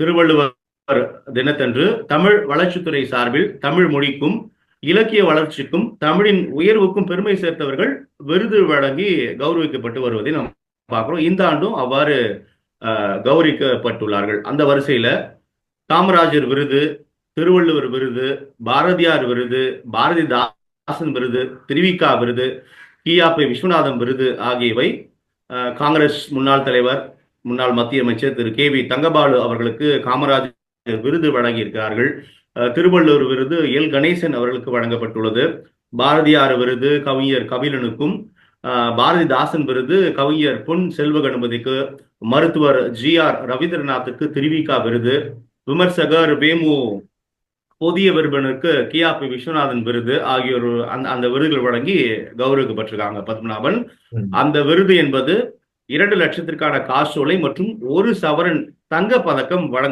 திருவள்ளுவர் தினத்தன்று தமிழ் வளர்ச்சித்துறை சார்பில் தமிழ் மொழிக்கும் இலக்கிய வளர்ச்சிக்கும் தமிழின் உயர்வுக்கும் பெருமை சேர்த்தவர்கள் விருது வழங்கி கௌரவிக்கப்பட்டு வருவதை நாம் பார்க்கிறோம். இந்த ஆண்டும் அவ்வாறு கௌரவிக்கப்பட்டுள்ளார்கள். அந்த வரிசையில காமராஜர் விருது திருவள்ளுவர் விருது பாரதியார் விருது பாரதிதாசன் விருது திருவிக்கா விருது கியாபி விஸ்வநாதன் விருது ஆகியவை காங்கிரஸ் முன்னாள் தலைவர் முன்னாள் மத்திய அமைச்சர் திரு கே வி தங்கபாலு அவர்களுக்கு காமராஜர் விருது வழங்கியிருக்கிறார்கள். அஹ், திருவள்ளுவர் விருது எல். கணேசன் அவர்களுக்கு வழங்கப்பட்டுள்ளது. பாரதியார் விருது கவிஞர் கபிலனுக்கும் பாரதிதாசன் விருது கவிஞர் பொன் செல்வ கணபதிக்கு மருத்துவர் ஜி. ஆர். ரவீந்திரநாத்துக்கு திருவிக்கா விருது. விமர்சகர் வேமு புதிய விருபனுக்கு கியாபி விஸ்வநாதன் விருது ஆகியோர் அந்த அந்த விருதுகள் வழங்கி கௌரவிக்கப்பட்டிருக்காங்க பத்மநாபன். அந்த விருது என்பது இரண்டு லட்சத்திற்கான காசோலை மற்றும் ஒரு சவரன் தங்க பதக்கம் வழங்க